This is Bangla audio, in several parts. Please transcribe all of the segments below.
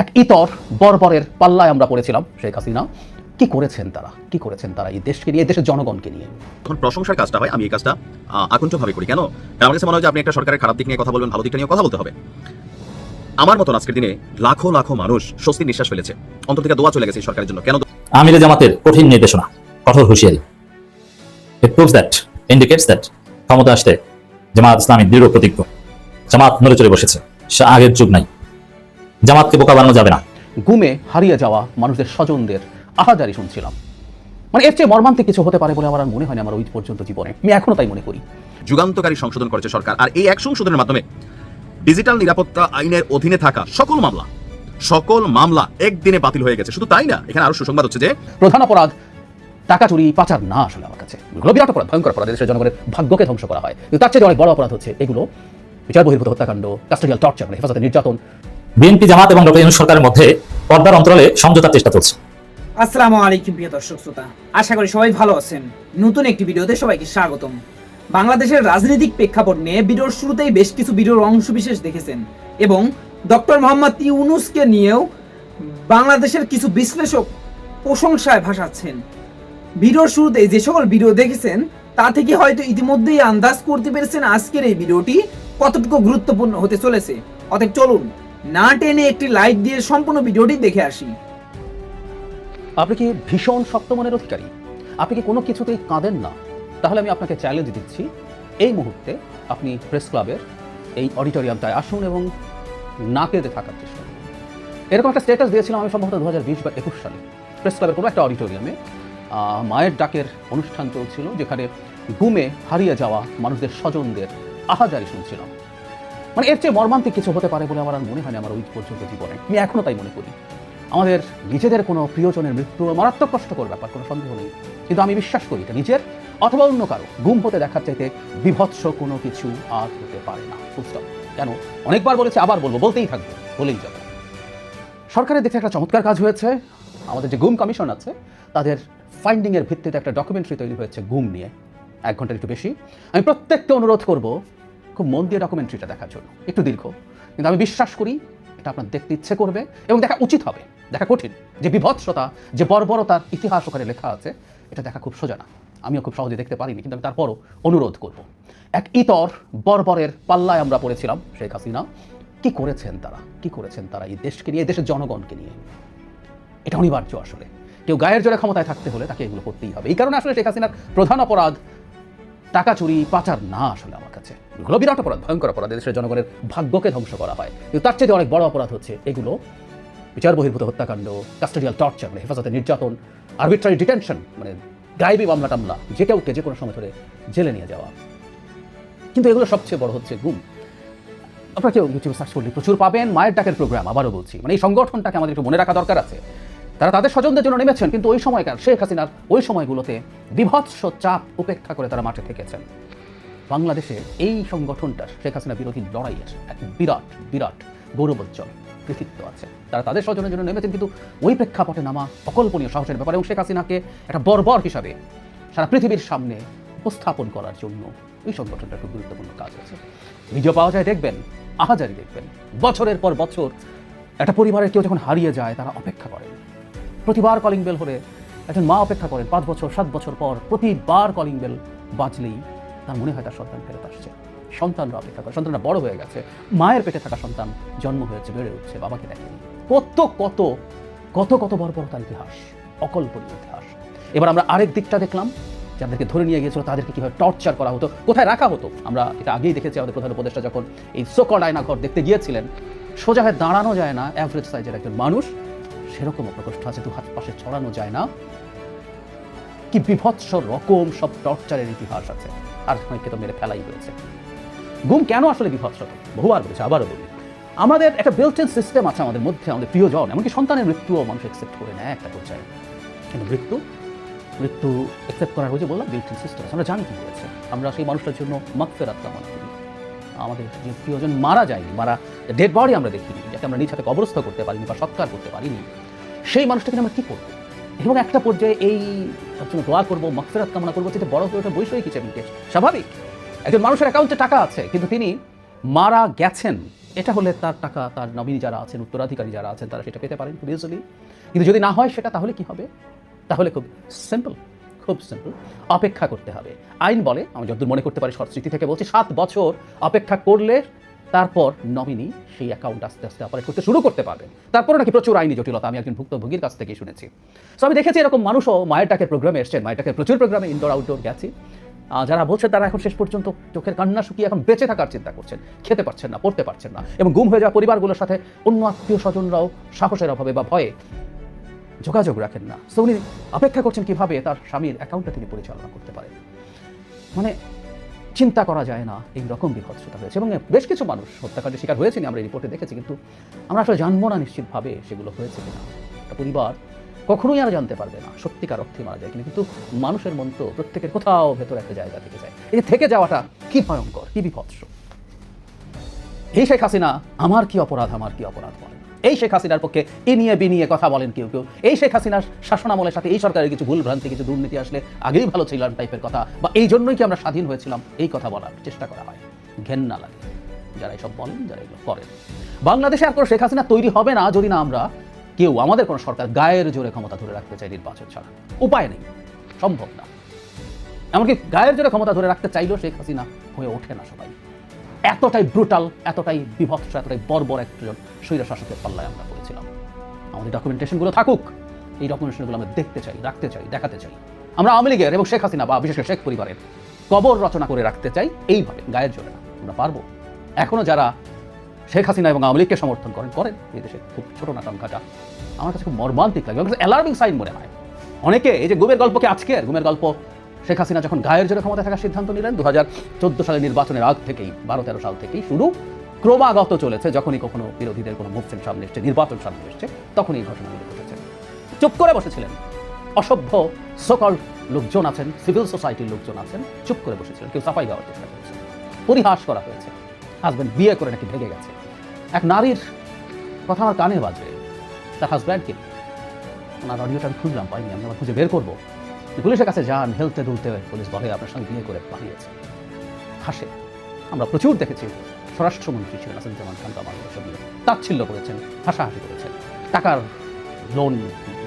এক ইতর বর্বরের পাল্লায় আমরা পড়েছিলাম শেখ হাসিনা। কি করেছেন তারা? কি করেছেন তারা এই দেশকে নিয়ে দেশের জনগণকে নিয়ে? যখন প্রশংসার কাজটা হয় আমি এই কাজটা আহ, আকণ্ঠভাবে করি। কেন? আমার কাছে মনে হয় যে আপনি একটা সরকারের খারাপ দিক নিয়ে কথা বলবেন ভালো দিকটা নিয়ে কথা বলতে হবে। আমার মতন আজকের দিনে লাখো লাখো মানুষ স্বস্তির নিঃশ্বাস ফেলেছে। অন্তর থেকে দোয়া চলে গেছে এই সরকারের জন্য। কেন আমিরে জামাতের কঠিন নির্দেশনা কঠোর হুঁশিয়ারি। It proves that indicates that ক্ষমতা আসতে জামাত ইসলামী দৃঢ় প্রতিজ্ঞ। জামাত নড়ে চড়ে বসেছে। সে আগের যুগ নাই। জামাতকে বোকা বানানো যাবে না। গুমে হারিয়ে যাওয়া মানুষদের স্বজনদের আহাজারি শুনছিলাম। মানে এর চেয়ে মর্মান্তিক কিছু হতে পারে বলে আমার আর মনে হয় না আমার ওই পর্যন্ত জীবনে। আমি এখনও তাই মনে করি। যুগান্তকারী সংশোধন করেছে সরকার আর এই এক সংশোধনের মাধ্যমে ডিজিটাল নিরাপত্তা আইনের অধীনে থাকা সকল মামলা সকল মামলা একদিনে বাতিল হয়ে গেছে। শুধু তাই না এখানে আরও সুসংবাদ হচ্ছে যে প্রধান অপরাধ টাকা চুরি পাচার না আসলে আমার কাছে। এগুলো বিরাট অপরাধ ভয়ঙ্কর অপরাধ দেশের জনগণের ভাগ্যকে ধ্বংস করা হয়। কিন্তু তার চেয়ে অনেক বড় অপরাধ হচ্ছে এগুলো বিচার বহির্ভূত হত্যাকাণ্ড কাস্টোডিয়াল টর্চার মানে হেফাজতে নির্যাতন বিএনপি জামাত এবং ডক্টর ইউনুস সরকারের মধ্যে পর্দার অন্তরালে সমঝোতার চেষ্টা চলছে। আসসালামু আলাইকুম প্রিয় দর্শক শ্রোতা। আশা করি সবাই ভালো আছেন। নতুন একটি ভিডিওতে সবাইকে স্বাগতম। বাংলাদেশের রাজনৈতিক প্রেক্ষাপট নিয়ে ভিডিওর শুরুতেই বেশ কিছু ভিডিওর অংশবিশেষ দেখেছেন এবং ডক্টর মোহাম্মদ ইউনুসকে নিয়েও বাংলাদেশের কিছু বিশ্লেষক প্রশংসায় ভাসাচ্ছেন। ভিডিওর শুরুতে যে সকল ভিডিও দেখেছেন, তা থেকে হয়তো ইতিমধ্যেই আন্দাজ করতে পেরেছেন আজকের এই ভিডিওটি কতটুকু গুরুত্বপূর্ণ হতে চলেছে। অতএব চলুন না টেনে একটি লাইক দিয়ে সম্পূর্ণ ভিডিওটি দেখে আসি। আপনি কি ভীষণ শক্ত মনের অধিকারী? আপনি কি কোনো কিছুতেই কাঁদেন না? তাহলে আমি আপনাকে চ্যালেঞ্জ দিচ্ছি। এই মুহূর্তে আপনি প্রেস ক্লাবের এই অডিটোরিয়ামটায় আসুন এবং না কেঁদে থাকার চেষ্টা করুন এরকম একটা স্ট্যাটাস দিয়েছিলাম আমি সম্ভবত দু বা একুশ সালে। প্রেস ক্লাবের কোনো একটা অডিটোরিয়ামে মায়ের ডাকের অনুষ্ঠান চলছিল, যেখানে গুমে হারিয়ে যাওয়া মানুষদের স্বজনদের আহাজারি শুনছিলাম। মানে এর চেয়ে মর্মান্তিক কিছু হতে পারে বলে আমার মনে হয় না আমার ওই পর্যন্ত জীবনে। আমি এখনও তাই মনে করি। আমাদের নিজেদের কোনো প্রিয়জনের মৃত্যু মারাত্মক কষ্টকর ব্যাপার, কোনো সন্দেহ নেই। কিন্তু আমি বিশ্বাস করি এটা নিজের অথবা অন্য কারও। গুম হতে দেখার চাইতে বিভৎস কোনো কিছু আর হতে পারে না। ফুলস্টপ কেন? অনেকবার বলেছে, আবার বলব, বলতেই থাকব, বলেই যাব। সরকারের দেখে একটা চমৎকার কাজ হয়েছে। আমাদের যে গুম কমিশন আছে, তাদের ফাইন্ডিংয়ের ভিত্তিতে একটা ডকুমেন্টারি তৈরি হয়েছে গুম নিয়ে। এক ঘণ্টার একটু বেশি। আমি প্রত্যেককে অনুরোধ করব খুব মন দিয়ে ডকুমেন্টারিটা দেখার জন্য। একটু দীর্ঘ। কিন্তু আমি বিশ্বাস করি এটা আপনার দেখতে ইচ্ছে করবে এবং দেখা উচিত হবে, দেখা কঠিন। যে বিভৎসতা, যে বর্বরতার ইতিহাস ওখানে লেখা আছে, এটা দেখা খুব সোজা না। আমিও খুব সহজে দেখতে পারিনি, কিন্তু আমি তারপরও অনুরোধ করব। এক ইতর বর্বরের পাল্লায় আমরা পড়েছিলাম শেখ হাসিনা। কি করেছেন তারা? কি করেছেন তারা এই দেশকে নিয়ে দেশের জনগণকে নিয়ে? এটা অনিবার্য আসলে। কেউ গায়ের জোরে ক্ষমতায় থাকতে হলে তাকে এগুলো করতেই হবে। এই কারণে আসলে শেখ হাসিনার প্রধান অপরাধ টাকা চুরি, পাচার না আসলে আমার কাছে। এগুলো বিরাট অপরাধ, ভয়ঙ্কর অপরাধ। দেশের জনগণের ভাগ্যকে ধ্বংস করা হয়। কিন্তু তার চেয়ে অনেক বড় অপরাধ হচ্ছে এগুলো বিচার, বহির্ভূত হত্যাকাণ্ড, কাস্টোডিয়াল টর্চার মানে হেফাজতে নির্যাতন আরবিট্রারি ডিটেনশন মানে গায়েবী মামলা টামলা, যে কাউকে যে কোনো সময় ধরে জেলে নিয়ে যাওয়া। কিন্তু এগুলো সবচেয়ে বড় হচ্ছে গুম। আপনারা কেউ ইউটিউবে সার্চ করলে প্রচুর পাবেন। মায়ের ডাকের প্রোগ্রাম আবারও বলছি। মানে এই সংগঠনটাকে আমাদের একটু মনে রাখা দরকার আছে। তারা তাদের স্বজনদের জন্য নেমেছেন, কিন্তু ওই সময়কার শেখ হাসিনার ওই সময়গুলোতে বিভৎস চাপ উপেক্ষা করে তারা মাঠে থেকেছেন। বাংলাদেশে এই সংগঠনটা শেখ হাসিনা বিরোধী লড়াইয়ের এক বিরাট বিরাট গৌরবোজ্জ্বল কৃতিত্ব আছে। তারা তাদের স্বজনের জন্য নেমেছেন, কিন্তু ওই প্রেক্ষাপটে নামা অকল্পনীয় সাহসের ব্যাপার, এবং শেখ হাসিনাকে একটা বর্বর হিসাবে সারা পৃথিবীর সামনে উপস্থাপন করার জন্য ওই সংগঠনটার খুব গুরুত্বপূর্ণ কাজ আছে ভিডিও পাওয়া যায়, দেখবেন, আহাজারি দেখবেন। বছরের পর বছর একটা পরিবারের কেউ যখন হারিয়ে যায়, তারা অপেক্ষা করেন। প্রতিবার কলিং বেল হলে একজন মা অপেক্ষা করেন পাঁচ বছর, সাত বছর পর প্রতিবার কলিং বেল বাজলেই তার মনে হয় তার সন্তান ফেরত আসছে। সন্তানরা অপেক্ষা করে, সন্তানরা বড় হয়ে গেছে। মায়ের পেটে থাকা সন্তান জন্ম হয়েছে, বেড়ে উঠছে, বাবাকে দেখেনি। কত কত কত কত বড় বড় তার ইতিহাস, অকল্পনীয় ইতিহাস। এবার আমরা আরেক দিকটা দেখলাম, যাদেরকে ধরে নিয়ে গিয়েছিল, তাদেরকে কীভাবে টর্চার করা হতো, কোথায় রাখা হতো। আমরা এটা আগেই দেখেছি আমাদের প্রধান উপদেষ্টা যখন এই সোকল আয়নাঘর দেখতে গিয়েছিলেন, সোজা হয়ে দাঁড়ানো যায় না অ্যাভারেজ সাইজের একজন মানুষ সেরকম প্রকোষ্ঠ আছে, দু হাত পাশে ছড়ানো যায় না। কি বিভৎস রকম সব টর্চারের ইতিহাস আছে। আর অনেককে তো মেরে ফেলাই হয়েছে। গুম কেন আসলে বিভৎস? বহুবার বলেছে, আবারও বলি। আমাদের একটা বিল্ট সিস্টেম আছে আমাদের মধ্যে, আমাদের প্রিয়জন। এমনকি সন্তানের মৃত্যুও মানুষ একসেপ্ট করে নেয় একটা পর্যায়ে। কিন্তু মৃত্যু? মৃত্যু একসেপ্ট করার যে বললাম বিল্ট সিস্টেম আছে। আমরা জানি কি হয়েছে। আমরা সেই মানুষটার জন্য মাগফেরাত কামনা করি। আমাদের যে প্রিয়জন মারা যায়নি, মারা ডেড বডি আমরা দেখিনি, যাকে আমরা নিজ হাতে কবরস্থ করতে পারিনি বা সৎকার করতে পারিনি। সেই মানুষটাকে আমরা কী করব? এবং একটা পর্যায়ে এই জন্য দোয়া করব, মাগফেরাত কামনা করব, যেটা বড় হয়ে ওঠা বৈষয়িক হিসেবে স্বাভাবিক। একজন মানুষের অ্যাকাউন্টে টাকা আছে, কিন্তু তিনি মারা গেছেন। এটা হলে তার টাকা, তার নমিনি যারা আছেন, উত্তরাধিকারী যারা আছেন, তারা সেটা পেতে পারেন খুব ইজিলি কিন্তু যদি না হয়, সেটা তাহলে কি হবে? তাহলে খুব সিম্পল খুব সিম্পল অপেক্ষা করতে হবে। আইন বলে, আমি যতদূর মনে করতে পারি শর্ট থেকে বলছি, সাত বছর অপেক্ষা করলে তারপর নমিনি সেই অ্যাকাউন্ট আস্তে আস্তে অপারেট করতে শুরু করতে পারবেন তারপরে নাকি প্রচুর আইনি জটিলতা, আমি একজন ভুক্তভোগীর কাছ থেকে শুনেছি। সো আমি দেখেছি এরকম মানুষও মায়ের টাকের প্রোগ্রামে এসছেন, মায়ের টাকের প্রচুর প্রোগ্রামে ইনডোর আউটডোর গেছি। যারা বলছে তারা এখন শেষ পর্যন্ত চোখের কান্না শুকিয়ে এখন বেঁচে থাকার চিন্তা করছেন, খেতে পারছেন না, পড়তে পারছেন না এবং গুম হয়ে যাওয়া পরিবারগুলোর সাথে অন্য আত্মীয় স্বজনরাও সাহসের অভাবে বা ভয়ে যোগাযোগ রাখেন না। সো উনি অপেক্ষা করছেন কীভাবে তার স্বামীর অ্যাকাউন্টটা তিনি পরিচালনা করতে পারেন। মানে চিন্তা করা যায় না, এই রকম বিভৎসতা হয়েছে। এবং বেশ কিছু মানুষ হত্যাকাণ্ডের শিকার হয়েছেন আমরা এই রিপোর্টে দেখেছি, কিন্তু আমরা আসলে জানব না নিশ্চিতভাবে সেগুলো হয়েছে কিনা। একটা পরিবার কখনোই আর জানতে পারবে না, সত্যিকার অর্থে মারা যায় কিন্তু মানুষের মন তো প্রত্যেকের কোথাও ভেতর একটা জায়গা থেকে যায়। এই থেকে যাওয়াটা কি ভয়ঙ্কর, কি বিভৎস এই শেখ হাসিনা, আমার কি অপরাধ, আমার কি অপরাধ বলেন এই শেখ হাসিনার পক্ষে এ নিয়ে বিনিয়ে কথা বলেন কেউ কেউ। এই শেখ হাসিনার শাসনামলের সাথে এই সরকারের কিছু ভুল ভ্রান্তি, কিছু দুর্নীতি আসলে আগেই ভালো ছিলাম টাইপের কথা। বা এই জন্যই কি আমরা স্বাধীন হয়েছিলাম? এই কথা বলার চেষ্টা করা হয়। ঘেন্না লাগে। যারা এসব বলেন, যারা এগুলো করেন। বাংলাদেশে আর কোনো শেখ হাসিনা তৈরি হবে না যদি না আমরা কেউ, আমাদের কোনো সরকার গায়ের জোরে ক্ষমতা ধরে রাখতে চাই নির্বাচন ছাড়া। উপায় নেই। সম্ভব না। এমনকি গায়ের জোরে ক্ষমতা ধরে রাখতে চাইলেও শেখ হাসিনা হয়ে ওঠে না সবাই। এতটাই ব্রুটাল এতটাই বিভৎস, এতটাই বর্বর একজন স্বৈর শাসকের পাল্লায় আমরা পড়েছিলাম। আমাদের ডকুমেন্টেশনগুলো থাকুক, এই ডকুমেন্টেশনগুলো আমরা দেখতে চাই, রাখতে চাই, দেখাতে চাই। আমরা আওয়ামী লীগের এবং শেখ হাসিনা বা বিশেষ করে শেখ পরিবারের কবর রচনা করে রাখতে চাই, এইভাবে, গায়ের জোরে আমরা পারব। এখনও যারা শেখ হাসিনা এবং আওয়ামী লীগকে সমর্থন করেন করেন। এই দেশে খুব ছোট না সংখ্যাটা। আমার কাছে খুব মর্মান্তিক লাগে অ্যালার্মিং সাইন মনে হয়। অনেকে এই যে গুমের গল্পকে আজকের গুমের গল্প শেখ হাসিনা যখন গায়ের জোরে ক্ষমতা থাকার সিদ্ধান্ত নিলেন দু হাজার চোদ্দ সালের নির্বাচনের আগ থেকেই, বারো তেরো সাল থেকেই শুরু ক্রমাগত চলেছে, যখনই কখনো বিরোধীদের কোনো মুভমেন্ট সামনে এসছে, নির্বাচন সামনে এসছে, তখনই ঘটনাগুলো ঘটেছে। চুপ করে বসেছিলেন। অসভ্য সকল লোকজন আছেন সিভিল সোসাইটির লোকজন আছেন, চুপ করে বসেছিলেন, কেউ সাফাই দেওয়ার চেষ্টা করেছে। পরিহাস করা হয়েছে। হাজব্যান্ড বিয়ে করে নাকি ভেঙে গেছে। এক নারীর কথা আমার কানে বাজে। তার হাজব্যান্ডকে ওনার অডিওটা আমি খুঁজলাম পাইনি, আমি আবার খুঁজে বের করব। পুলিশের কাছে যান, হেলতে দুলতে পুলিশ বলে আপনার সঙ্গে বিয়ে করে পালিয়েছে। হাসে। আমরা প্রচুর দেখেছি। স্বরাষ্ট্রমন্ত্রী ছিলেন আসাদুজ্জামান খান এসব নিয়ে তাচ্ছিল্য করেছেন, হাসাহাসি করেছেন। টাকার লোন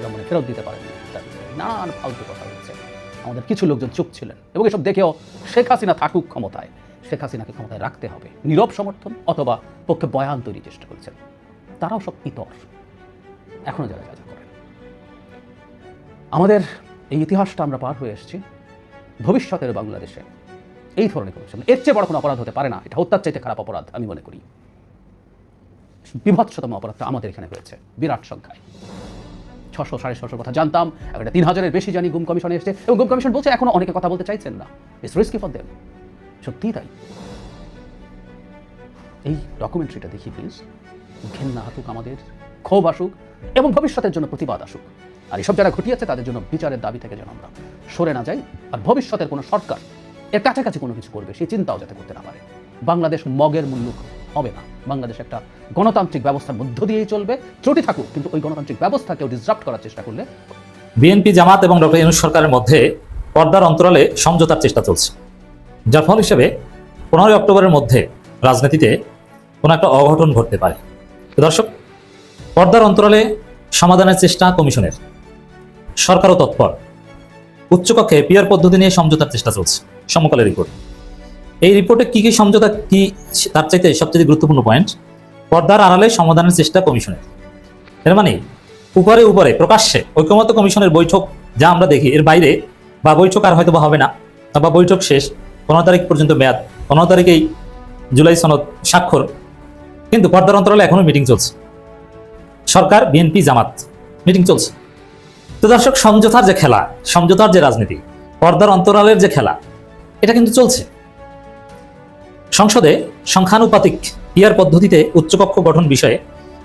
মানে ফেরত দিতে ইত্যাদি। নানান ফালতু কথা হয়েছে। আমাদের কিছু লোকজন চুপ ছিলেন এবং এসব দেখেও শেখ হাসিনা থাকুক ক্ষমতায়। শেখ হাসিনাকে ক্ষমতায় রাখতে হবে। নীরব সমর্থন অথবা পক্ষে বয়ান তৈরির চেষ্টা করেছেন। তারাও সব ইতর। এখনও যারা যা করেন। আমাদের এই ইতিহাসটা আমরা পার হয়ে এসেছি ভবিষ্যতের বাংলাদেশে। এই ধরনের করছেন এর চেয়ে বড় কোনো অপরাধ হতে পারে না। এটা হত্যার চাইতে খারাপ অপরাধ, আমি মনে করি। বিভৎসতম অপরাধটা আমাদের এখানে হয়েছে, বিরাট সংখ্যায়। ছশো, সাড়ে ছশোর কথা জানতাম, এখন তিন হাজারের বেশি জানি গুম কমিশনে এসেছে। এবং গুম কমিশন বলছে, এখনও অনেকে কথা বলতে চাইছেন না। ইটস রিস্কি ফর দেম সত্যিই তাই। এই ডকুমেন্টারিটা দেখি প্লিজ ঘেন্না আসুক আমাদের, ক্ষোভ আসুক, এবং ভবিষ্যতের জন্য প্রতিবাদ আসুক। আর এসব যারা ঘটিয়েছে, তাদের জন্য বিচারের দাবি থেকে যেন আমরা সরে না যাই, আর ভবিষ্যতের কোনো সরকার এর কাছাকাছি কোনো কিছু করবে, সেই চিন্তাও যাতে করতে না পারে। বাংলাদেশ মগের মূল্য হবে না। বাংলাদেশ একটা গণতান্ত্রিক ব্যবস্থার মধ্য দিয়েই চলবে। ত্রুটি থাকুক, কিন্তু ওই গণতান্ত্রিক ব্যবস্থাকেও ডিসরাপ্ট করার চেষ্টা করলে বিএনপি, জামাত এবং ডক্টর ইউনুস সরকারের মধ্যে পর্দার অন্তরালে সমঝোতার চেষ্টা চলছে। যার ফল হিসেবে পনেরোই অক্টোবরের মধ্যে রাজনীতিতে কোনো একটা অঘটন ঘটতে পারে। দর্শক, পর্দার অন্তরালে সমাধানের চেষ্টা কমিশনের। সরকারও তৎপর। উচ্চকক্ষে পিয়ার পদ্ধতি নিয়ে সমঝোতার চেষ্টা চলছে, সমকালের রিপোর্ট। এই রিপোর্টে কি কি সমঝোতা, কি তার চাইতে সবচেয়ে গুরুত্বপূর্ণ পয়েন্ট? পর্দার আড়ালে সমাধানের চেষ্টা কমিশনের। এর মানে উপরে উপরে, প্রকাশ্যে, ঐক্যমত কমিশনের বৈঠক যা আমরা দেখি, এর বাইরে বা বৈঠক আর হয়তো বা হবে না, বা বৈঠক শেষ, পনেরো তারিখ পর্যন্ত মেয়াদ, পনেরো তারিখেই জুলাই সনদ স্বাক্ষর। কিন্তু পর্দার অন্তরালে এখনও মিটিং চলছে। সরকার, বিএনপি, জামাত, মিটিং চলছে। তো দর্শক, সমঝোতার যে খেলা, সমঝোতার যে রাজনীতি, পর্দার অন্তরালের যে খেলা, এটা কিন্তু চলছে। সংসদে সংখ্যানুপাতিক পিয়ার পদ্ধতিতে উচ্চকক্ষ গঠন বিষয়ে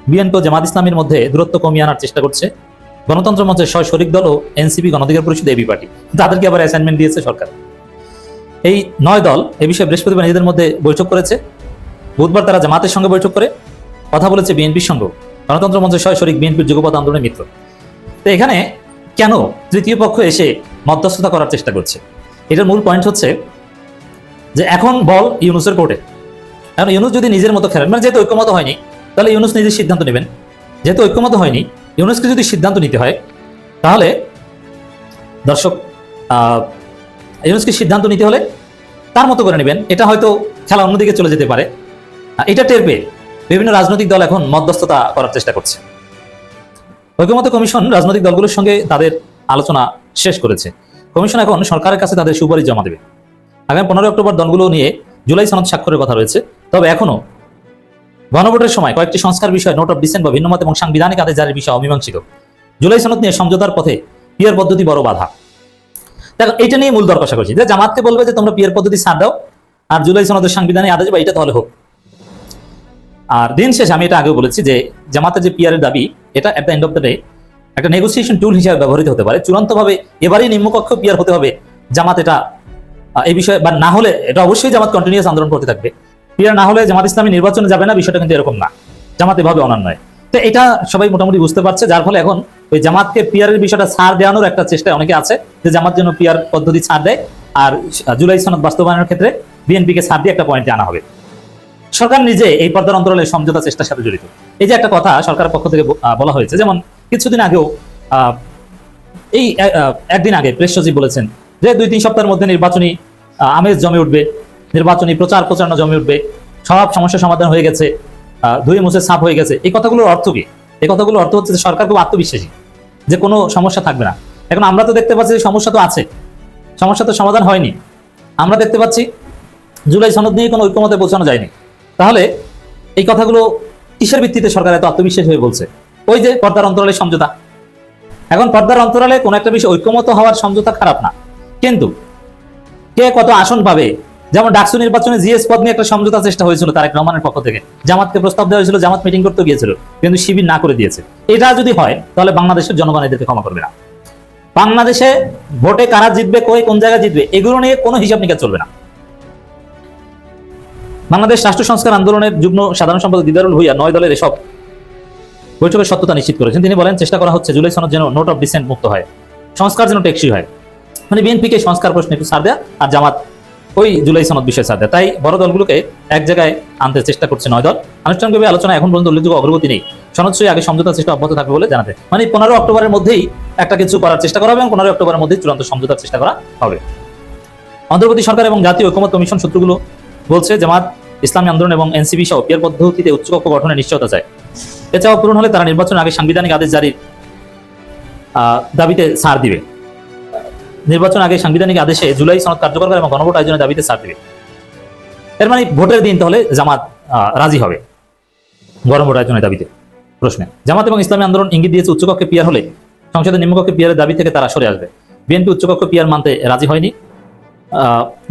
বিএনপি জামাত ইসলামের মধ্যে দূরত্ব কমিয়ে আনার চেষ্টা করছে। গণতন্ত্র মঞ্চের ছয় শরিক দল ও এনসিপি গণঅধিকার পরিষদ এবি পার্টি। তাদেরকে আবার অ্যাসাইনমেন্ট দিয়েছে সরকার। এই নয় দল এ বিষয়ে বৃহস্পতিবার নিজেদের মধ্যে বৈঠক করেছে। বুধবার তারা জামাতের সঙ্গে বৈঠক করে। কথা বলেছে বিএনপির সঙ্গে। গণতন্ত্র মঞ্চের ছয় শরিক বিএনপির যুগপথ আন্দোলনের মিত্র। তো এখানে কেন তৃতীয় পক্ষ এসে মধ্যস্থতা করার চেষ্টা করছে? এটার মূল পয়েন্ট হচ্ছে যে এখন বল ইউনুসের কোর্টে এখন ইউনুস যদি নিজের মতো খেলেন মানে যেহেতু ঐক্যমত হয়নি, তাহলে ইউনুস নিজের সিদ্ধান্ত নেবেন। যেহেতু ঐক্যমত হয়নি, ইউনুসকে যদি সিদ্ধান্ত নিতে হয়, তাহলে দর্শক ইউনুসকে সিদ্ধান্ত নিতে হলে তার মতো করে নেবেন। এটা হয়তো খেলা অন্যদিকে চলে যেতে পারে। এটা টের পেয়ে বিভিন্ন রাজনৈতিক দল এখন মধ্যস্থতা করার চেষ্টা করছে। ঐক্যমত কমিশন রাজনৈতিক দলগুলোর সঙ্গে তাদের আলোচনা শেষ করেছে। কমিশন এখন সরকারের কাছে তাদের সুপারিশ জমা দেবে। আগামী পনেরোই অক্টোবর দলগুলো নিয়ে জুলাই সনদ স্বাক্ষরের কথা রয়েছে। তবে এখনও গণভোটের সময় কয়েকটি সংস্কার বিষয় নোট অফ ডিসেন্ট বা ভিন্নমত এবং সাংবিধানিক আদেশ জারির বিষয় অমীমাংসিত। জুলাই সনদ নিয়ে সমঝোতার পথে পিয়ার পদ্ধতি বড় বাধা। দেখো এটা নিয়ে মূল দর কষা করছি। যে জামাতকে বলবে যে তোমরা পিয়ার পদ্ধতি ছাড় দাও, আর জুলাই সনদের সাংবিধানিক আদেশ বা এটা তাহলে হোক। আর দিন শেষে আমি এটা আগেও বলেছি যে জামাতের যে পিয়ারের দাবি, এটা at the end of the day একটা নেগোসিয়েশন টুল হিসেবে ব্যবহৃত হতে পারে। চূড়ান্তভাবে এবারই নিম্নকক্ষ পিয়ার হতে হবে। জামাত এটা এই বিষয়ে বা না হলে এটা অবশ্যই জামাত কন্টিনিউয়াস আন্দোলন করতে থাকবে। পিয়ার না হলে জামাত ইসলামী নির্বাচনে যাবে না, বিষয়টা কিন্তু এরকম না। জামাত এভাবে অনন্যয়। তো এটা সবাই মোটামুটি বুঝতে পারছে, যার ফলে এখন ওই জামাতকে পিয়ারের বিষয়টা ছাড় দেওয়ানোর একটা চেষ্টা অনেকে আছে যে জামাত যেন পিয়ার পদ্ধতি ছাড় দেয়। আর জুলাই সনদ বাস্তবায়নের ক্ষেত্রে বিএনপিকে ছাড় দিয়ে একটা পয়েন্টে আনা হবে। সরকার নিজে এই পর্দার অন্তরালে সমঝোতা চেষ্টার সাথে জড়িত। এই যে একটা কথা সরকারের পক্ষ থেকে বলা হয়েছে, যেমন কিছুদিন আগেও এই একদিন আগে প্রেস সচিব বলেছেন যে দুই তিন সপ্তাহের মধ্যে নির্বাচনী আমেজ জমে উঠবে, নির্বাচনী প্রচার প্রচারণা জমে উঠবে, সব সমস্যার সমাধান হয়ে গেছে ধুয়ে মুছে সাফ হয়ে গেছে। এই কথাগুলোর অর্থ কি? এই কথাগুলোর অর্থ হচ্ছে যে সরকার খুব আত্মবিশ্বাসী, যে কোনো সমস্যা থাকবে না। এখন আমরা তো দেখতে পাচ্ছি সমস্যা তো আছে সমস্যা তো সমাধান হয়নি। আমরা দেখতে পাচ্ছি, জুলাই সনদ নিয়ে কোনো ঐক্যমতে পৌঁছানো যায়নি। তাহলে এই কথাগুলো কিসের ভিত্তিতে সরকার এত আত্মবিশ্বাস হয়ে বলছে। ওই যে পর্দার অন্তরালে সমঝোতা। এখন পর্দার অন্তরালে কোন একটা বিষয় ঐক্যমত হওয়ার সমঝোতা খারাপ না। কিন্তু কে কত আসন পাবে? যেমন ডাকসু নির্বাচনে জিএস পদ নিয়ে একটা সমঝোতা চেষ্টা হয়েছিল তারেক রহমানের পক্ষ থেকে। জামাতকে প্রস্তাব দেওয়া হয়েছিল, জামাত মিটিং করতে গিয়েছিল, কিন্তু শিবির না করে দিয়েছে। এটা যদি হয়, তাহলে বাংলাদেশের জনগণ এদেরকে ক্ষমা করবে না। বাংলাদেশে ভোটে কারা জিতবে, কই কোন জায়গায় জিতবে, এগুলো নিয়ে কোনো হিসাব নিকাশ চলবে না। বাংলাদেশ রাষ্ট্র সংস্কার আন্দোলনের যুগ্ম সাধারণ সম্পাদক দিদারুল ভুইয়া নয় দলের এসব বৈঠকের সত্যতা নিশ্চিত করেছেন। তিনি বলেন, চেষ্টা করা হচ্ছে জুলাই সনদ যেন নোট অফ ডিসেন্ট মুক্ত হয়, সংস্কার যেন টেকসই হয়। মানে বিএনপিকে সংস্কার প্রশ্নে একটু ছাড় দেয়া আর জামাত ওই জুলাই সনদ বিষয়ে ছাড় দেয়। তাই বড় দলগুলোকে এক জায়গায় আনতে চেষ্টা করছে নয় দল। আনুষ্ঠানিকভাবে আলোচনা এখন পর্যন্ত উল্লেখযোগ্য অগ্রগতি নেই। সনদ আগে সমঝোতার চেষ্টা অব্যাহত থাকবে বলে জানাতে। মানে পনেরো অক্টোবরের মধ্যেই একটা কিছু করার চেষ্টা করা হবে এবং পনেরো অক্টোবরের মধ্যেই চূড়ান্ত সমঝোতার চেষ্টা করা হবে। অন্তর্বর্তী সরকার এবং জাতীয় ঐক্যমত কমিশন সূত্রগুলো বলছে, জামাত ইসলামী আন্দোলন এবং এনসিপি সহ পিয়ার পদ্ধতিতে উচ্চকক্ষ গঠনের নিশ্চয়তা চায়। এছাড়াও পূরণ হলে তারা নির্বাচনের আগে সাংবিধানিক আদেশ জারির দাবিতে ছাড় দিবে। নির্বাচন আগে সাংবিধানিক আদেশে জুলাই সনদ কার্যকর করে এবং গণভোট আয়োজনের দাবিতে ছাড় দিবে। এর মানে ভোটের দিন তাহলে জামাত রাজি হবে। গণভোট আয়োজনের দাবিতে। প্রশ্নে, জামাত এবং ইসলামী আন্দোলন ইঙ্গিত দিয়েছে উচ্চকক্ষে পিয়ার হলে সংসদের নিম্নকক্ষে পিয়ারের দাবি থেকে তারা সরে আসবে। বিএনপি উচ্চকক্ষ পিয়ার মানতে রাজি হয়নি।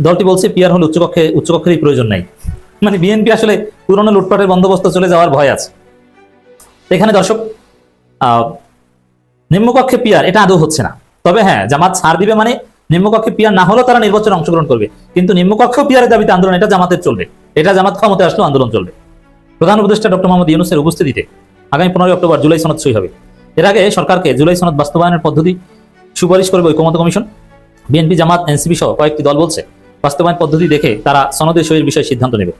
দলটি বলছে পিয়ার হলে উচ্চকক্ষে, উচ্চকক্ষেরই প্রয়োজন নেই। মানে বিএনপি আসলে পুরনো লুটপাটের বন্দোবস্ত চলে যাওয়ার ভয় আছে। এখানে দর্শক নিম্নকক্ষে পিয়ার এটা আদৌ হচ্ছে না। তবে হ্যাঁ জামাত ছাড় দিবে মানে নিম্নকক্ষে পিয়ার না হলেও তারা নির্বাচনে অংশগ্রহণ করবে। কিন্তু নিম্নকক্ষ পিয়ারের দাবিতে আন্দোলন, এটা জামাতের চলবে। এটা জামাত ক্ষমতা আসলেও আন্দোলন চলবে। প্রধান উপদেষ্টা ডক্টর মোহাম্মদ ইউনুসের উপস্থিতিতে আগামী পনেরোই অক্টোবর জুলাই সনদ সই হবে। এর আগে সরকারকে জুলাই সনদ বাস্তবায়নের পদ্ধতি সুপারিশ করবে ঐক্যমত কমিশন। বিএনপি, জামাত, এনসিপি সহ কয়েকটি দল বলছে, বাস্তবায়ন পদ্ধতি দেখে তারা সনদের সইয়ের বিষয়ে সিদ্ধান্ত নেবে।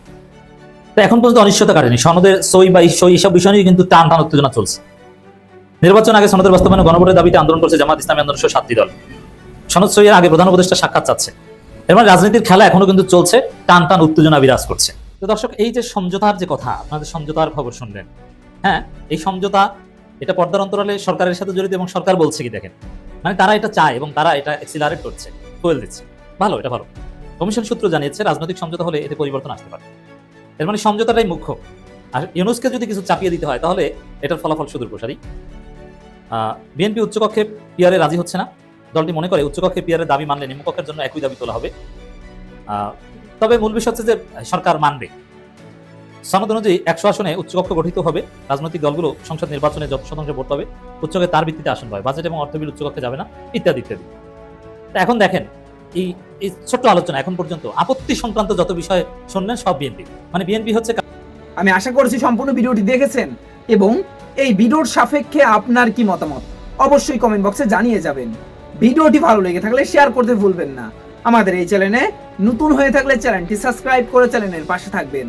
তো এখন পর্যন্ত অনিশ্চয়তা কাটেনি। সনদের সই বা সই এসব বিষয় নিয়ে কিন্তু টান টান উত্তেজনা চলছে। নির্বাচন আগে সনদের বাস্তবায়নে গণভোটের দাবিতে আন্দোলন করছে জামাত ইসলামী আন্দোলন সহ সাতটি দল। সনদ সইয়ের আগে প্রধান উপদেষ্টা সাক্ষাৎ চাচ্ছে। এর মানে রাজনীতির খেলা এখনও কিন্তু চলছে, টান টান উত্তেজনা বিরাজ করছে। তো দর্শক, এই যে সমঝোতার যে কথা, আপনাদের সমঝোতার খবর শুনলেন। হ্যাঁ এই সমঝোতা, এটা পর্দার অন্তরালে সরকারের সাথে জড়িত এবং সরকার বলছে কি দেখেন? মানে তারা এটা চায় এবং তারা এটা এক্সিলারেট করছে ফুয়েল দিচ্ছে। ভালো, এটা ভালো। কমিশন সূত্র জানিয়েছে রাজনৈতিক সমঝোতা হলে এতে পরিবর্তন আসতে পারে। এর মানে সমঝোতাটাই মুখ্য। আর ইউনুসকে যদি কিছু চাপিয়ে দিতে হয়, তাহলে এটার ফলাফল সুদূর প্রসারী। বিএনপি উচ্চকক্ষে পিয়ারে রাজি হচ্ছে না। দলটি মনে করে উচ্চকক্ষে পিয়ারের দাবি মানলে নিম্নকক্ষের জন্য একই দাবি তোলা হবে। তবে মূল বিষয় হচ্ছে যে সরকার মানবে। সনদ অনুযায়ী একশো আসনে উচ্চকক্ষ গঠিত হবে। রাজনৈতিক দলগুলো সংসদ নির্বাচনে যত শতাংশ ভোট পাবে উচ্চকে তার ভিত্তিতে আসন পাবে। বাজেট এবং অর্থ বিল উচ্চকক্ষে যাবে না, ইত্যাদি ইত্যাদি। এখন দেখেন, এই এই ছোট্ট আলোচনা এখন পর্যন্ত আপত্তি সংক্রান্ত যত বিষয় শুনলেন সব বিএনপি। মানে বিএনপি হচ্ছে আমি আশা করছি সম্পূর্ণ ভিডিওটি দেখেছেন এবং এই ভিডিওর সাপেক্ষে আপনার কি মতামত? অবশ্যই কমেন্ট বক্সে জানিয়ে যাবেন। ভিডিওটি ভালো লেগে থাকলে শেয়ার করতে ভুলবেন না। আমাদের এই চ্যানেলে নতুন হয়ে থাকলে চ্যানেলটি সাবস্ক্রাইব করে চ্যানেলের পাশে থাকবেন।